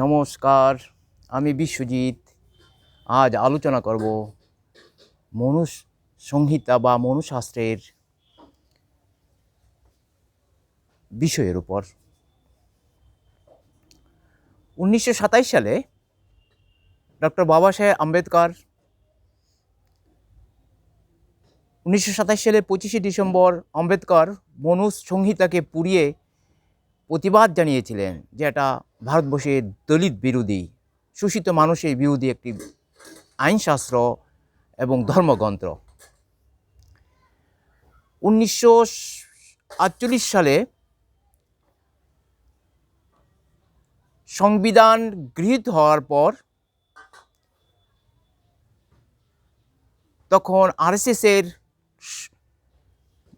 নমস্কার, আমি বিশ্বজিৎ। আজ আলোচনা করব মনুষ সংহিতা বা মনুশাস্ত্রের বিষয়ের উপর। উনিশশো সালে ডক্টর বাবা সাহেব আম্বেদকর, উনিশশো সালে পঁচিশে ডিসেম্বর আম্বেদকর মনুষ সংহিতাকে পুড়িয়ে প্রতিবাদ জানিয়েছিলেন যে এটা ভারতবর্ষের দলিত বিরোধী, শোষিত মানুষের বিরোধী একটি আইনশাস্ত্র এবং ধর্মগ্রন্থ। উনিশশো আটচল্লিশ সালে সংবিধান গৃহীত হওয়ার পর তখন আরএসএসের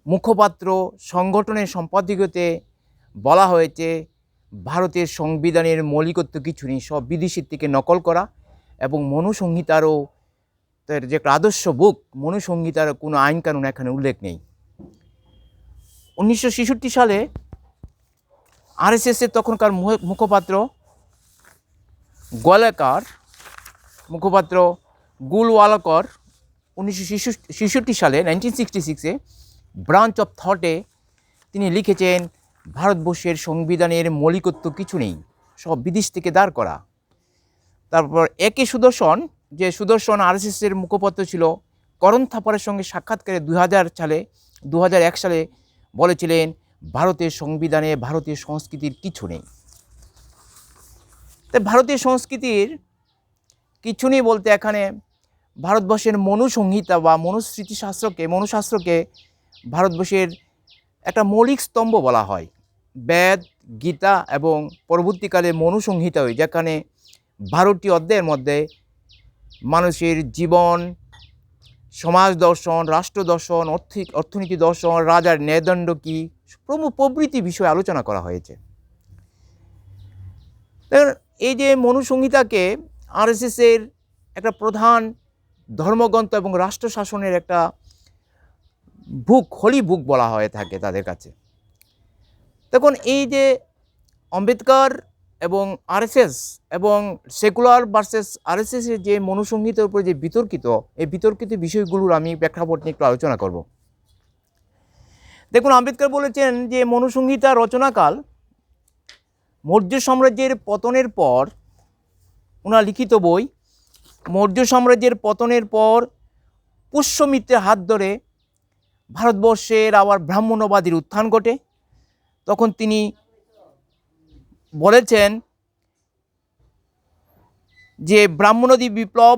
মুখপাত্র সংগঠনের সম্পাদকীয়তে বলা হয়েছে, ভারতের সংবিধানের মৌলিকত্ব কিছু নেই, সব বিদেশির থেকে নকল করা এবং মনুসংহিতারও তার যে আদর্শ বুক, মনুসংহিতার কোনো আইন কানুন এখানে উল্লেখ নেই। উনিশশো ছেষট্টি সালে আরএসএসের তখনকার মুখপাত্র গোয়ালাকার মুখপাত্র গুলওয়ালাকর উনিশশো ছেষট্টি সালে নাইনটিন সিক্সটি সিক্সে ব্রাঞ্চ অফ থটে তিনি লিখেছেন ভারতবর্ষের সংবিধানের মৌলিকত্ব কিছু নেই, সব বিদেশ থেকে দাঁড় করা। তারপর একে সুদর্শন, যে সুদর্শন আরএসএসের মুখপাত্র ছিল, করণ থাপারের সঙ্গে সাক্ষাৎকারে দু হাজার সালে দু সালে বলেছিলেন, ভারতের সংবিধানে ভারতীয় সংস্কৃতির কিছু নেই। তাই ভারতীয় সংস্কৃতির কিছু নেই বলতে এখানে ভারতবর্ষের মনুসংহিতা বা মনুস্মৃতিশাস্ত্রকে, মনুশাস্ত্রকে ভারতবর্ষের একটা মৌলিক স্তম্ভ বলা হয়। বেদ, গীতা এবং পরবর্তীকালে মনুসংহিতা হয় যেখানে বারোটি অধ্যায়ের মধ্যে মানুষের জীবন, সমাজ দর্শন, রাষ্ট্র দর্শন, অর্থিক, অর্থনীতি দর্শন, রাজার ন্যায়দণ্ড কী প্রমুখ প্রভৃতি বিষয়ে আলোচনা করা হয়েছে। এই যে মনুসংহিতাকে আরএসএসের একটা প্রধান ধর্মগ্রন্থ এবং রাষ্ট্র শাসনের একটা বুক হোলি বুক বলা হয়ে থাকে তাদের কাছে। দেখুন, এই যে আম্বেদকর এবং আরএসএস এবং সেকুলার ভার্সেস আরএসএসের যে মনুসংহিতার উপরে যে বিতর্কিত, এই বিতর্কিত বিষয়গুলোর আমি প্রেক্ষাপট নিয়ে একটু আলোচনা করব। দেখুন, আম্বেদকর বলেছেন যে মনুসংহিতা রচনাকাল মৌর্য সাম্রাজ্যের পতনের পর ওনার লিখিত বই, মৌর্য সাম্রাজ্যের পতনের পর পুষ্যমিত্রের হাত ধরে ভারতবর্ষের আবার ব্রাহ্মণ্যবাদীর উত্থান ঘটে। তখন তিনি বলেছেন যে ব্রাহ্মণদী বিপ্লব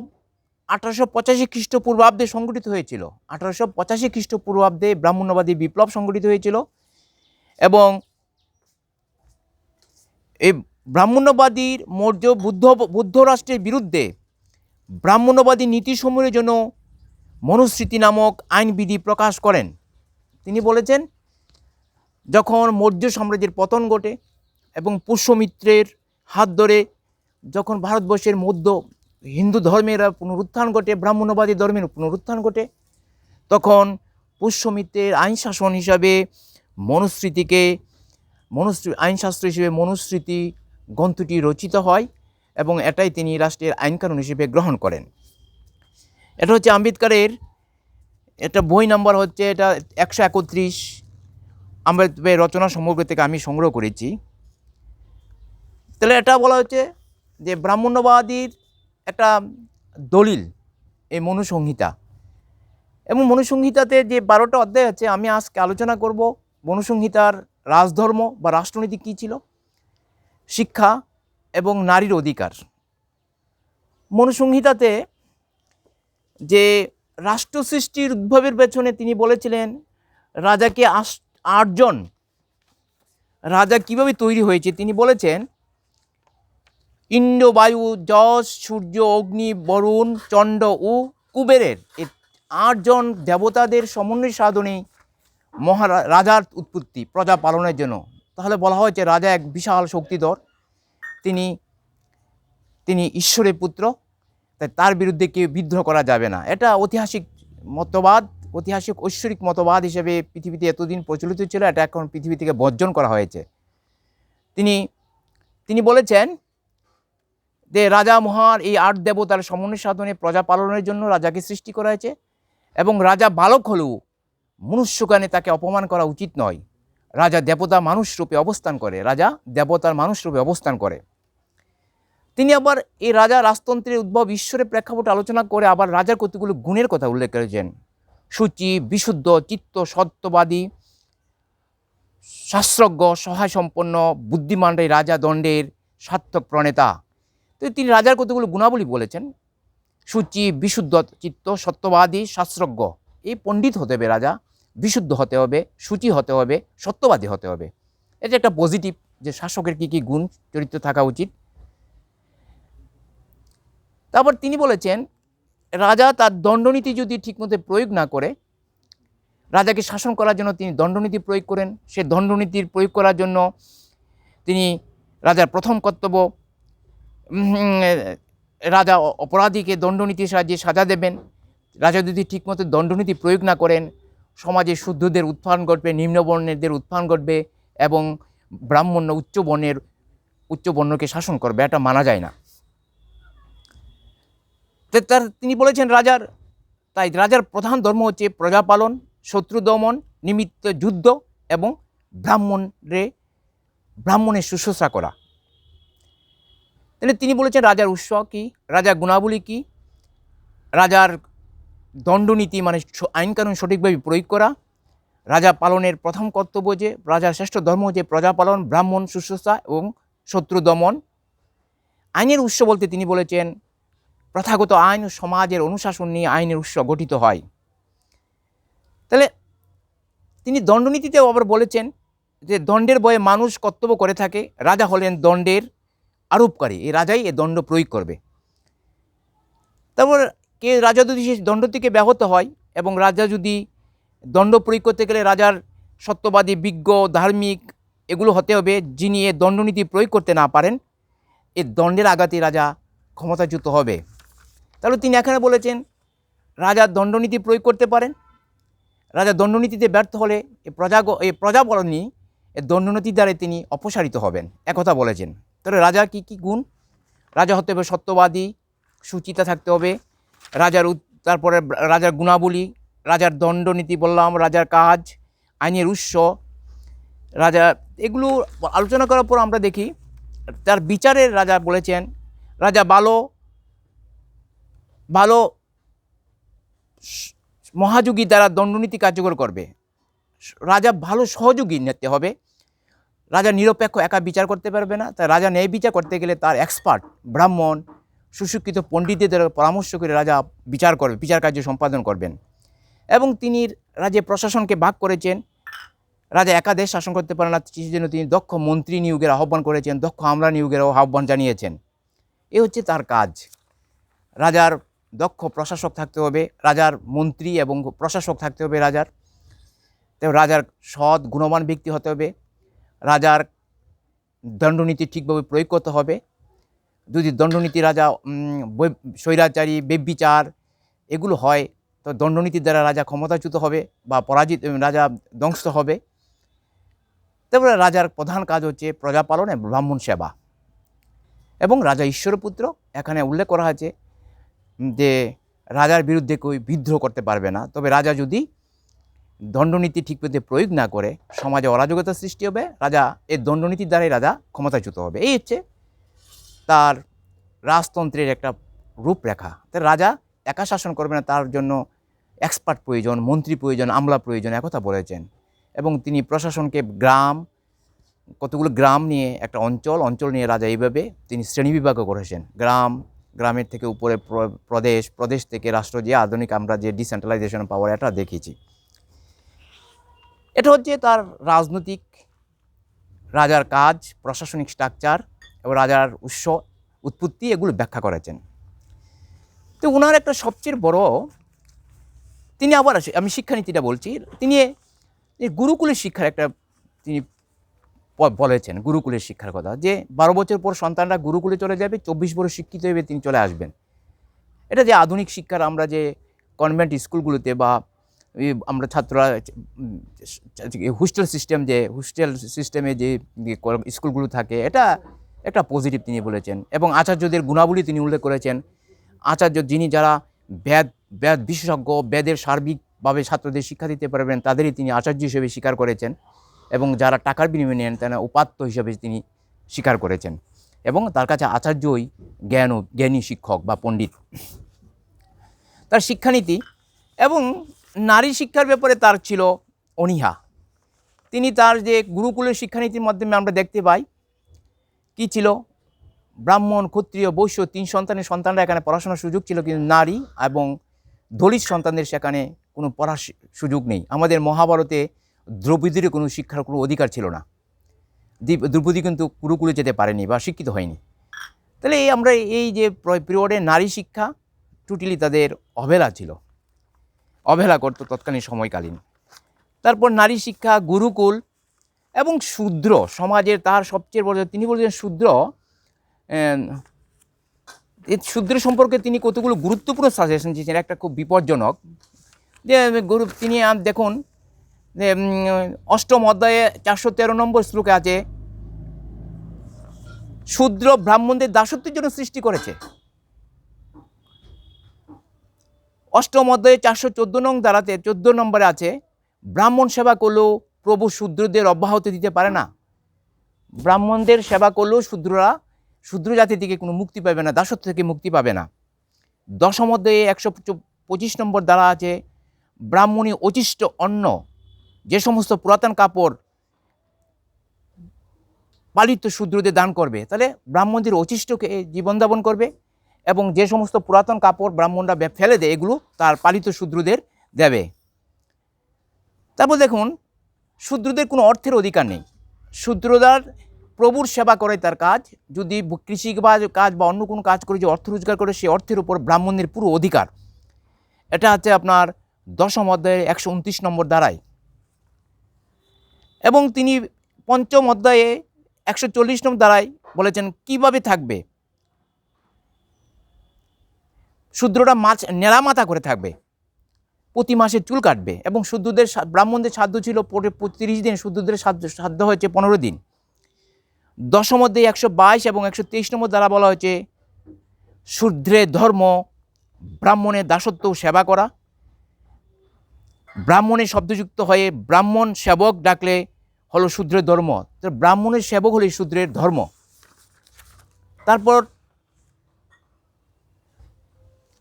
আঠারোশো পঁচাশি খ্রিস্টপূর্বাব্দে সংগঠিত হয়েছিল। আঠারোশো পঁচাশি খ্রিস্টপূর্বাব্দে ব্রাহ্মণ্যবাদী বিপ্লব সংগঠিত হয়েছিল এবং এই ব্রাহ্মণ্যবাদীর মৌর্য বুদ্ধ বুদ্ধ রাষ্ট্রের বিরুদ্ধে ব্রাহ্মণ্যবাদী নীতিসমূহের জন্য মনুস্মৃতি নামক আইনবিধি প্রকাশ করেন। তিনি বলেছেন যখন মৌর্য সাম্রাজ্যের পতন ঘটে এবং পুষ্যমিত্রের হাত ধরে যখন ভারতবর্ষের মধ্য হিন্দু ধর্মের পুনরুত্থান ঘটে, ব্রাহ্মণ্যবাদী ধর্মের পুনরুত্থান ঘটে, তখন পুষ্যমিত্রের আইন শাসন হিসাবে মনুস্মৃতিকে, মনুস্মৃ, আইনশাস্ত্র হিসেবে মনুস্মৃতি গ্রন্থটি রচিত হয় এবং এটাই তিনি রাষ্ট্রের আইনকানুন হিসেবে গ্রহণ করেন। এটা হচ্ছে আম্বেদকরের এটা বই নাম্বার হচ্ছে এটা একশো একত্রিশ আম্বেদকরের রচনা সমগ্র থেকে আমি সংগ্রহ করেছি। তাহলে এটা বলা হচ্ছে যে ব্রাহ্মণ্যবাদীর একটা দলিল এই মনুসংহিতা। এবং মনুসংহিতাতে যে বারোটা অধ্যায় আছে, আমি আজকে আলোচনা করব মনুসংহিতার রাজধর্ম বা রাষ্ট্রনীতি কী ছিল? শিক্ষা এবং নারীর অধিকার। মনুসংহিতাতে যে রাষ্ট্র সৃষ্টির উদ্ভবের পেছনে তিনি বলেছিলেন, রাজাকে আস আটজন। রাজা কীভাবে তৈরি হয়েছে? তিনি বলেছেন ইন্দ্র বায়ু যশ, সূর্য, অগ্নি, বরুণ চণ্ড ও কুবেরের। আটজন দেবতাদের সমন্বয় সাধনে মহারা, রাজার উৎপত্তি, প্রজা পালনের জন্য। তাহলে বলা হয়েছে, রাজা এক বিশাল শক্তিধর। তিনি তিনি ঈশ্বরের পুত্র। তাই তার বিরুদ্ধে কেউ বিদ্রোহ করা যাবে না। এটা ঐতিহাসিক মতবাদ। ঐতিহাসিক ঐশ্বরিক মতবাদ হিসেবে পৃথিবীতে এতদিন প্রচলিত ছিল, এটা এখন পৃথিবী থেকে বর্জন করা হয়েছে। তিনি তিনি বলেছেন যে রাজা মহার এই আট দেবতার সমন্বয় সাধনে প্রজা পালনের জন্য রাজাকে সৃষ্টি করা হয়েছে এবং রাজা বালক হলেও মনুষ্যজ্ঞানে তাকে অপমান করা উচিত নয়। রাজা দেবতা মানুষ রূপে অবস্থান করে, রাজা দেবতার মানুষ রূপে অবস্থান করে। তিনি আবার এই রাজা রাজতন্ত্রের উদ্ভব, ঈশ্বরের প্রেক্ষাপটে আলোচনা করে আবার রাজার কতগুলো গুণের কথা উল্লেখ করেছেন। সূচি, বিশুদ্ধ, চিত্ত, সত্যবাদী, শাস্ত্রজ্ঞ সহায় সম্পন্ন বুদ্ধিমান এই রাজা দণ্ডের সার্থক প্রণেতা। তো তিনি রাজার কতগুলো গুণাবলী বলেছেন? সূচি, বিশুদ্ধ, চিত্ত, সত্যবাদী, শাস্ত্রজ্ঞ। এই পণ্ডিত হতে হবে রাজা, বিশুদ্ধ হতে হবে, সূচি হতে হবে, সত্যবাদী হতে হবে। এটা একটা পজিটিভ যে শাসকের কী কী গুণ, চরিত্র থাকা উচিত। তারপর তিনি বলেছেন রাজা তার দণ্ডনীতি যদি ঠিকমতো প্রয়োগ না করে, রাজাকে শাসন করার জন্য তিনি দণ্ডনীতি প্রয়োগ করেন। সে দণ্ডনীতির প্রয়োগ করার জন্য তিনি রাজার প্রথম কর্তব্য রাজা অপরাধীকে দণ্ডনীতির সাহায্যে সাজা দেবেন। রাজা যদি ঠিকমতো দণ্ডনীতি প্রয়োগ না করেন, সমাজে শুদ্ধদের উত্থান ঘটবে নিম্নবর্ণেরদের উত্থান ঘটবে এবং ব্রাহ্মণ্য উচ্চ বর্ণের, উচ্চ বর্ণকে শাসন করবে, এটা মানা যায় না। তার তিনি বলেছেন রাজার, তাই রাজার প্রধান ধর্ম হচ্ছে প্রজাপালন, শত্রু দমন, নিমিত্ত যুদ্ধ এবং ব্রাহ্মণরে, ব্রাহ্মণের শুশ্রূষা করা। তাহলে তিনি বলেছেন রাজার উৎস কী, রাজার গুণাবলী কী, রাজার দণ্ডনীতি মানে আইনকানুন সঠিকভাবে প্রয়োগ করা, রাজা পালনের প্রথম কর্তব্য যে, রাজার শ্রেষ্ঠ ধর্ম যে প্রজাপালন, ব্রাহ্মণ, শুশ্রূষা এবং শত্রু দমন। আইনের উৎস বলতে তিনি বলেছেন প্রথাগত আইন ও সমাজের অনুশাসন নিয়ে আইনের উৎস গঠিত হয়। তাহলে তিনি দণ্ডনীতিতেও আবার বলেছেন যে দণ্ডের বয়ে মানুষ কর্তব্য করে থাকে, রাজা হলেন দণ্ডের আরোপকারী, এই রাজাই এ দণ্ড প্রয়োগ করবে। তারপর কে রাজা যদি সেই দণ্ড থেকে ব্যাহত হয় এবং রাজা যদি দণ্ড প্রয়োগ করতে গেলে রাজার সত্যবাদী, বিজ্ঞ, ধার্মিক এগুলো হতে হবে, যিনি এ দণ্ডনীতি প্রয়োগ করতে না পারেন, এ দণ্ডের আঘাতে রাজা ক্ষমতাচ্যুত হবে। তাহলে তিনি এখানে বলেছেন, রাজা দণ্ডনীতি প্রয়োগ করতে পারেন। রাজা দণ্ডনীতিতে ব্যর্থ হলে এ প্রজা এই প্রজাবরণী এ দণ্ডনীতির দ্বারা তিনি অপসারিত হবেন। একথা বলেছেন। তাহলে রাজা কি কি গুণ? রাজা হতে হবে সত্যবাদী, সুচিতা থাকতে হবে। রাজার তারপরে রাজার গুণাবলী, রাজার দণ্ডনীতি বললাম, রাজার কাজ, আইনের উৎস। রাজা, এগুলো আলোচনা করার পর আমরা দেখি, তার বিচারের রাজা বলেছেন, রাজা ভালো ভালো মহাযোগী দ্বারা দণ্ডনীতি কার্যকর করবে। রাজা ভালো সহযোগী নিতে হবে। রাজা নিরপেক্ষ, একা বিচার করতে পারবে না। তাই রাজা ন্যায় বিচার করতে গেলে তার এক্সপার্ট ব্রাহ্মণ, সুশিক্ষিত পণ্ডিতদের পরামর্শ করে রাজা বিচার করবে বিচার কার্য সম্পাদন করবেন। এবং তিনি রাজ্যে প্রশাসনকে ভাগ করেছেন। রাজা একাদেশ শাসন করতে পারে না। জন্য তিনি দক্ষ মন্ত্রী নিয়োগের আহ্বান করেছেন, দক্ষ আমলা নিয়োগের আহ্বান জানিয়েছেন। এ হচ্ছে তার কাজ। রাজার প্রশাসক থাকতে হবে, রাজার মন্ত্রী এবং প্রশাসক থাকতে হবে রাজার। তো রাজার সৎ, গুণবান ব্যক্তি হতে হবে। রাজার দণ্ডনীতি ঠিকভাবে প্রয়োগ করতে হবে। যদি দণ্ডনীতি রাজা স্বৈরাচারী বেবিচার এগুলো হয়, তো দণ্ডনীতির দ্বারা রাজা ক্ষমতাচ্যুত হবে বা পরাজিত, রাজা ধ্বংস হবে। তারপরে রাজার প্রধান কাজ হচ্ছে প্রজাপালন এবং ব্রাহ্মণ সেবা। এবং রাজা ঈশ্বরপুত্র, এখানে উল্লেখ করা হয়েছে যে রাজার বিরুদ্ধে কেউ বিদ্রোহ করতে পারবে না, তবে রাজা যদি দণ্ডনীতি ঠিক ঠিকমতো প্রয়োগ না করে, সমাজে অরাজকতা সৃষ্টি হবে, রাজা এই দণ্ডনীতির দ্বারাই রাজা ক্ষমতাচ্যুত হবে। এই হচ্ছে তার রাজতন্ত্রের একটা রূপরেখা। তো রাজা একা শাসন করবে না, তার জন্য এক্সপার্ট প্রয়োজন, মন্ত্রী প্রয়োজন, আমলা প্রয়োজন একথা বলেছেন। এবং তিনি প্রশাসনকে গ্রাম, কতগুলো গ্রাম নিয়ে একটা অঞ্চল অঞ্চল নিয়ে রাজা এইভাবে তিনি শ্রেণীবিভাগও করেছেন। গ্রাম গ্রামের থেকে উপরে প্র- প্রদেশ প্রদেশ থেকে রাষ্ট্র যে আধুনিক আমরা যে ডিসেন্ট্রালাইজেশন পাওয়ার এটা দেখেছি। এটা হচ্ছে তার রাজনৈতিক রাজার কাজ, প্রশাসনিক স্ট্রাকচার এবং রাজার উৎস, উৎপত্তি এগুলো ব্যাখ্যা করেছেন। তো ওনার একটা সবচেয়ে বড়, তিনি আবার আমি শিক্ষানীতিটা বলছি, তিনি গুরুকুলের শিক্ষার একটা তিনি বলেছেন গুরুকুলের শিক্ষার কথা যে বারো বছর পর সন্তানরা গুরুকুলে চলে যাবে, চব্বিশ বছর শিক্ষিত হয়ে তিনি চলে আসবেন। এটা যে আধুনিক শিক্ষার আমরা যে কনভেন্ট স্কুলগুলোতে বা আমরা ছাত্ররা হোস্টেল সিস্টেম যে হোস্টেল সিস্টেমে যে স্কুলগুলো থাকে, এটা একটা পজিটিভ তিনি বলেছেন। এবং আচার্যদের গুণাবলী তিনি উল্লেখ করেছেন। আচার্য যিনি যারা বেদ বেদ বিশেষজ্ঞ বেদের সার্বিকভাবে ছাত্রদের শিক্ষা দিতে পারবেন, তাদেরই তিনি আচার্য হিসেবে স্বীকার করেছেন। এবং যারা টাকার বিনিময়ে নেন, তারা উপাত্ত হিসাবে তিনি স্বীকার করেছেন। এবং তার কাছে আচার্যই জ্ঞান জ্ঞানী শিক্ষক বা পণ্ডিত। তার শিক্ষানীতি এবং নারী শিক্ষার ব্যাপারে তার ছিল অনীহা। তিনি তার যে গুরুকুলের শিক্ষানীতির মাধ্যমে আমরা দেখতে পাই, কি ছিল? ব্রাহ্মণ, ক্ষত্রিয়, বৈশ্য, তিন সন্তানের সন্তানরা এখানে পড়াশোনার সুযোগ ছিল, কিন্তু নারী এবং দলিত সন্তানদের সেখানে কোনো পড়ার সুযোগ নেই। আমাদের মহাভারতে দ্রৌপদীর কোনো শিক্ষার কোনো অধিকার ছিল না। দ্রৌপদী কিন্তু গুরুকুলে যেতে পারেনি বা শিক্ষিত হয়নি। তাহলে এই আমরা এই যে পিরিয়ডে নারী শিক্ষা টুটিলি তাদের অবহেলা ছিল। অবহেলা করতো তৎকালীন সময়কালীন। তারপর নারী শিক্ষা, গুরুকুল এবং শূদ্র, সমাজের তার সবচেয়ে বড়, তিনি বলেছেন শূদ্র শূদ্র সম্পর্কে তিনি কতগুলো গুরুত্বপূর্ণ সাজেশন দিয়েছেন, একটা খুব বিপজ্জনক। যে, গুরু, তিনি দেখুন অষ্টম অধ্যায়ে চারশো তেরো নম্বর শ্লোকে আছে, শূদ্র ব্রাহ্মণদের দাসত্বের জন্য সৃষ্টি করেছে। অষ্টম অধ্যায়ে চারশো চোদ্দ নং দ্বারাতে চোদ্দ নম্বরে আছে, ব্রাহ্মণ সেবা করলেও প্রভু শূদ্রদের অব্যাহতি দিতে পারে না। ব্রাহ্মণদের সেবা করলেও শূদ্ররা, শূদ্র জাতি থেকে কোনো মুক্তি পাবে না, দাসত্ব থেকে মুক্তি পাবে না। দশম অধ্যায়ে একশো পঁচিশ নম্বর দ্বারা আছে ব্রাহ্মণী অচিষ্ট অন্ন যে সমস্ত পুরাতন কাপড় পালিত শূদ্রদের দান করবে, তাহলে ব্রাহ্মণদের অচিষ্টকে জীবনযাপন করবে এবং যে সমস্ত পুরাতন কাপড় ব্রাহ্মণরা ফেলে দেয়, এগুলো তার পালিত শূদ্রদের দেবে। তারপর দেখুন, শূদ্রদের কোনো অর্থের অধিকার নেই। শূদ্রদার প্রভুর সেবা করে তার কাজ। যদি কৃষি বা কাজ বা অন্য কোনো কাজ করে যে অর্থ রোজগার করে, সেই অর্থের উপর ব্রাহ্মণের পুরো অধিকার। এটা হচ্ছে আপনার দশম অধ্যায়ে একশো উনত্রিশ নম্বর দ্বারায় এবং তিনি পঞ্চম অধ্যায়ে একশো চল্লিশ নম্বর দ্বারায় বলেছেন, কীভাবে থাকবে? শূদ্ররা মাছ নেড়া মাথা করে থাকবে। প্রতি মাসে চুল কাটবে এবং শুদ্ধদের সা- ব্রাহ্মণদের সাধ্য ছিল তিরিশ দিন শুদ্ধদের সাধ্য সাধ্য হয়েছে পনেরো দিন। দশম অধ্যায়ে একশো বাইশ এবং একশো তেইশ নম্বর দ্বারা বলা হয়েছে শূদ্রের ধর্ম ব্রাহ্মণের দাসত্ব সেবা করা। ব্রাহ্মণের শব্দযুক্ত হয়ে ব্রাহ্মণ সেবক ডাকলে হলো শূদ্রের ধর্ম। ব্রাহ্মণের সেবক হলো শূদ্রের ধর্ম। তারপর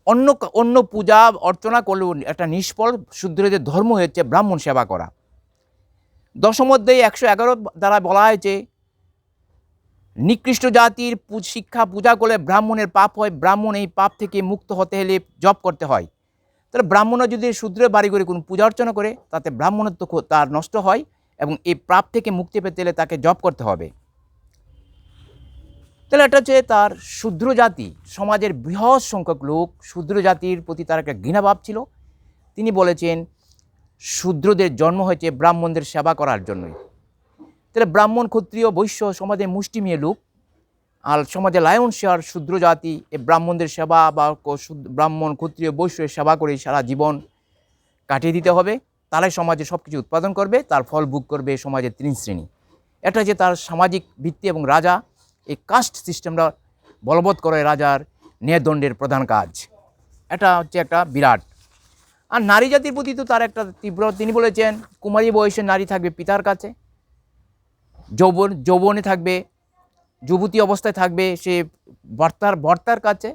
অন্য অন্য পূজা, অর্চনা করলেও একটা নিষ্ফল শূদ্রদের ধর্ম হয়েছে ব্রাহ্মণ সেবা করা। দশম অধ্যায়ে একশো এগারো দ্বারা বলা হয়েছে, নিকৃষ্ট জাতির শিক্ষা, পূজা করলে ব্রাহ্মণের পাপ হয়, ব্রাহ্মণ এই পাপ থেকে মুক্ত হতে হলে জপ করতে হয়। তাহলে ব্রাহ্মণরা যদি শূদ্রের বাড়ি করে কোনো পূজা অর্চনা করে, তাতে ব্রাহ্মণত্ব তার নষ্ট হয়। এবং এই পাপ থেকে মুক্তি পেতে হলে তাকে জপ করতে হবে। তাহলে এটা হচ্ছে তার শূদ্র জাতি। সমাজের বৃহৎ সংখ্যক লোক শূদ্র জাতির প্রতি তার একটা ঘৃণাভাব ছিল। তিনি বলেছেন, শূদ্রদের জন্ম হয়েছে ব্রাহ্মণদের সেবা করার জন্যই। তাহলে ব্রাহ্মণ, ক্ষত্রিয়, বৈশ্য সমাজে মুষ্টিমেয় লোক। আর সমাজে লায়ন শেয়ার শূদ্র জাতি এই ব্রাহ্মণদের সেবা বা ব্রাহ্মণ, ক্ষত্রিয় বৈশ্যের সেবা করে সারা জীবন কাটিয়ে দিতে হবে। তারাই সমাজে সব কিছু উৎপাদন করবে, তার ফল ভোগ করবে সমাজের তিন শ্রেণি। এটা যে তার সামাজিক ভিত্তি এবং রাজা, এই কাস্ট সিস্টেমটা বলবৎ করে রাজার ন্যায়দণ্ডের প্রধান কাজ। এটা হচ্ছে একটা বিরাট। আর নারী জাতির প্রতি তো তার একটা তীব্র, তিনি বলেছেন, কুমারী বয়সের নারী থাকবে পিতার কাছে, যৌবন, যৌবনে থাকবে, যুবতী অবস্থায় থাকবে সে বর্তার বর্তার কাছে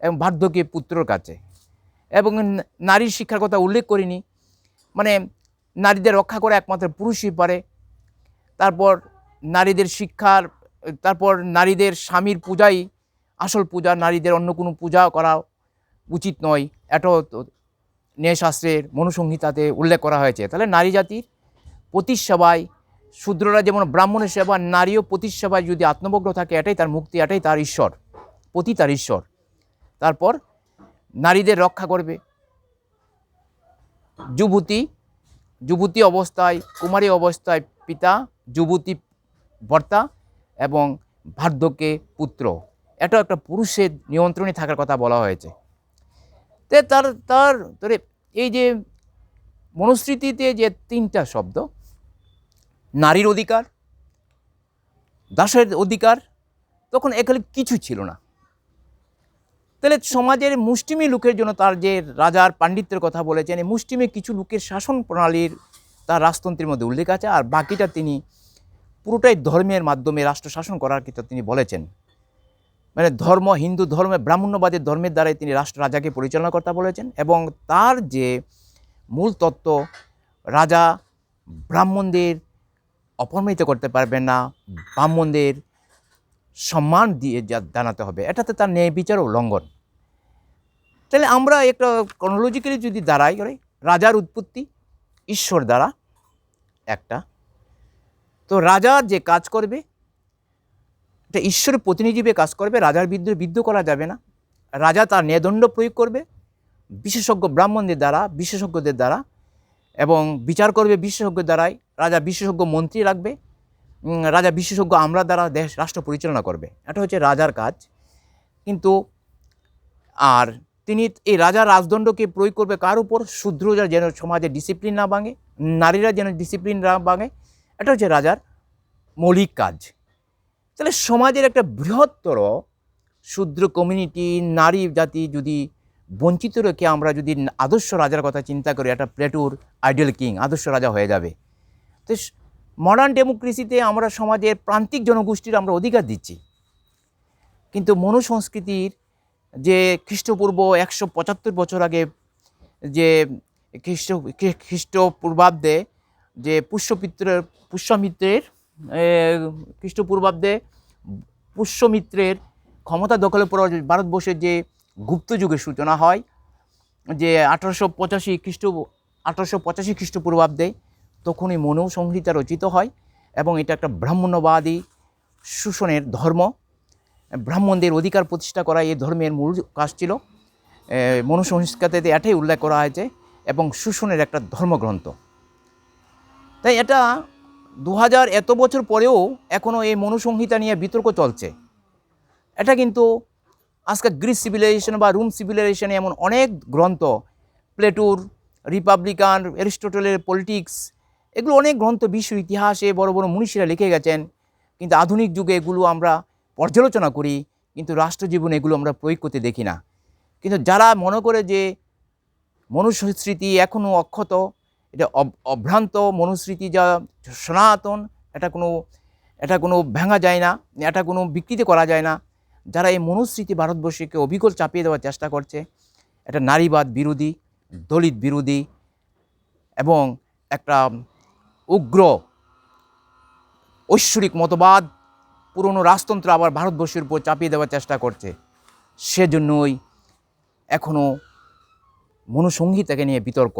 এবং বার্ধক্যে পুত্রর কাছে। এবং নারীর শিক্ষার কথা উল্লেখ করিনি মানে নারীদের রক্ষা করে একমাত্র পুরুষই পারে। তারপর নারীদের শিক্ষার, তারপর নারীদের স্বামীর পূজাই আসল পূজা, নারীদের অন্য কোনো পূজা করা উচিত নয়। এটাও ন্যায়শাস্ত্রের মনুসংহিতাতে উল্লেখ করা হয়েছে। তাহলে নারী জাতির পতির সেবায় শূদ্ররা যেমন ব্রাহ্মণের সেবা, নারীও পতির যদি আত্মবগ্ন থাকে, এটাই তার মুক্তি, এটাই তার ঈশ্বর, পতি তার ঈশ্বর। তারপর নারীদের রক্ষা করবে। যুবতী যুবতী অবস্থায়, কুমারী অবস্থায় পিতা, যুবতী বর্তা এবং বার্ধক্যে পুত্র। এটা একটা পুরুষের নিয়ন্ত্রণে থাকার কথা বলা হয়েছে। তে তার তার ধরে এই যে মনুস্মৃতিতে যে তিনটা শব্দ, নারীর অধিকার, দাসের অধিকার, তখন এখানে কিছু ছিল না। তাহলে সমাজের মুষ্টিমী লোকের জন্য তার যে রাজার পাণ্ডিত্যের কথা বলেছেন, এই মুষ্টিমী কিছু লোকের শাসন প্রণালীর তার রাজতন্ত্রের মধ্যে উল্লেখ আছে, আর বাকিটা তিনি পুরোটাই ধর্মের মাধ্যমে, রাষ্ট্র শাসন করার কথা তিনি বলেছেন। মানে ধর্ম, হিন্দু ধর্মে, ব্রাহ্মণ্যবাদের ধর্মের দ্বারাই তিনি রাষ্ট্র রাজাকে পরিচালনা করতে বলেছেন, এবং তার যে মূল তত্ত্ব, রাজা ব্রাহ্মণদের অপমানিত করতে পারবেন না, ব্রাহ্মণদের সম্মান দিয়ে জানাতে হবে, এটাতে তার ন্যায় বিচারও লঙ্ঘন। তাহলে আমরা একটা ক্রনোলজিক্যালি যদি দাঁড়াই করে রাজার উৎপত্তি, ঈশ্বর দ্বারা একটা। তো রাজা যে কাজ করবে, এটা ঈশ্বরের প্রতিনিধিবে কাজ করবে, রাজার বিরুদ্ধে বিদ্ধ করা যাবে না। রাজা তার ন্যায়দণ্ড প্রয়োগ করবে, বিশেষজ্ঞ ব্রাহ্মণদের দ্বারা, বিশেষজ্ঞদের দ্বারা, এবং বিচার করবে বিশেষজ্ঞের দ্বারাই। রাজা বিশেষজ্ঞ মন্ত্রী রাখবে রাজা বিশেষজ্ঞ আমরা দ্বারা দেশ, রাষ্ট্র পরিচালনা করবে। এটা হচ্ছে রাজার কাজ। কিন্তু, আর তিনি এই রাজা রাজদণ্ডকে প্রয়োগ করবে কার উপর? শূদ্ররা যেন সমাজে ডিসিপ্লিন না ভাঙে, নারীরা যেন ডিসিপ্লিন না ভাঙে, এটা হচ্ছে রাজার মৌলিক কাজ। তাহলে সমাজের একটা বৃহত্তর শূদ্র কমিউনিটি নারী জাতি যদি বঞ্চিত রেখে আমরা যদি আদর্শ রাজার কথা চিন্তা করি, একটা প্লেটুর আইডিয়াল কিং, আদর্শ রাজা হয়ে যাবে। তো মডার্ন ডেমোক্রেসিতে আমরা সমাজের প্রান্তিক জনগোষ্ঠীর আমরা অধিকার দিচ্ছি। কিন্তু মনুসংস্কৃতির যে খ্রিস্টপূর্ব একশো পঁচাত্তর বছর আগে যে খ্রিস্ট খ্রি- খ্রিস্টপূর্বাব্দে যে পুষ্যমিত্রের পুষ্যমিত্রের খ্রিস্টপূর্বাব্দে পুষ্যমিত্রের ক্ষমতা দখলের পর ভারতবর্ষের যে গুপ্ত যুগের সূচনা হয়, যে আঠারোশো পঁচাশি খ্রিস্ট, আঠারোশো পঁচাশি খ্রিস্টপূর্বাব্দে তখনই মনু সংহিতা রচিত হয় এবং এটা একটা ব্রাহ্মণ্যবাদী শোষণের ধর্ম। ব্রাহ্মণদের অধিকার প্রতিষ্ঠা করা এই ধর্মের মূল কাজ ছিল। এ, মনুসংস্কৃতিতে এটাই উল্লেখ করা হয়েছে এবং শোষণের একটা ধর্মগ্রন্থ। তাই এটা দু হাজার এত বছর পরেও এখনও এই মনুসংহিতা নিয়ে বিতর্ক চলছে। এটা কিন্তু আজকে গ্রিস সিভিলাইজেশন বা রুম সিভিলাইজেশনে এমন অনেক গ্রন্থ প্লেটুর রিপাবলিকান অ্যারিস্টোটলের পলিটিক্স এগুলো অনেক গ্রন্থ বিশ্ব ইতিহাসে বড় বড় মনীষীরা লিখে গেছেন। কিন্তু আধুনিক যুগে এগুলো আমরা পর্যালোচনা করি, কিন্তু রাষ্ট্রজীবনে এগুলো আমরা প্রয়োগ করতে দেখি না। কিন্তু যারা মনে করে যে মনুস্মৃতি এখনও অক্ষত, এটা অভ্রান্ত মনুস্মৃতি যা সনাতন, এটা কোনো এটা কোনো ভাঙা যায় না, এটা কোনো বিকৃতি করা যায় না। যারা এই মনুস্মৃতি ভারতবর্ষকে অবিকল চাপিয়ে দেওয়ার চেষ্টা করছে, এটা নারীবাদ বিরোধী, দলিত বিরোধী এবং একটা উগ্র, ঐশ্বরিক মতবাদ পুরনো রাজতন্ত্র আবার ভারতবর্ষের উপর চাপিয়ে দেওয়ার চেষ্টা করছে। সেজন্যই এখনও মনুসংহিতাকে নিয়ে বিতর্ক।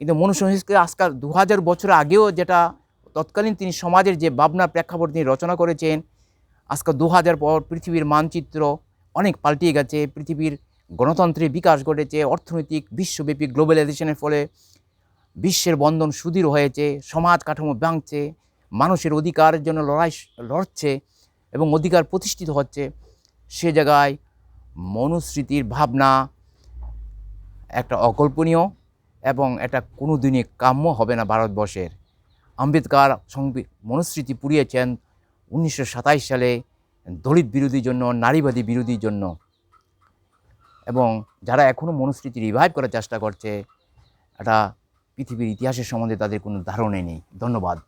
কিন্তু মনুসংহিতাকে আজকাল দু হাজার বছর আগেও যেটা তৎকালীন তিনি সমাজের যে ভাবনা প্রেক্ষাপট তিনি রচনা করেছেন, আজকাল দু হাজার পর পৃথিবীর মানচিত্র অনেক পাল্টিয়ে গেছে। পৃথিবীর গণতন্ত্রের বিকাশ ঘটেছে, অর্থনৈতিক বিশ্বব্যাপী গ্লোবালাইজেশনের ফলে বিশ্বের বন্ধন সুদৃঢ় হয়েছে, সমাজ কাঠামো ভাঙছে মানুষের অধিকারের জন্য লড়াই লড়ছে এবং অধিকার প্রতিষ্ঠিত হচ্ছে, সে জায়গায় মনুস্মৃতির ভাবনা একটা অকল্পনীয় এবং এটা কোনো দিনই কাম্য হবে না ভারতবর্ষের। আম্বেদকর সংবি, মনুস্মৃতি পুড়িয়েছেন উনিশশো সালে দলিত বিরোধীর জন্য, নারীবাদী বিরোধীর জন্য। এবং যারা এখনও মনুস্মৃতি রিভাইভ করার চেষ্টা করছে, এটা পৃথিবীর ইতিহাসের সম্বন্ধে তাদের কোনো ধারণাই নেই। ধন্যবাদ।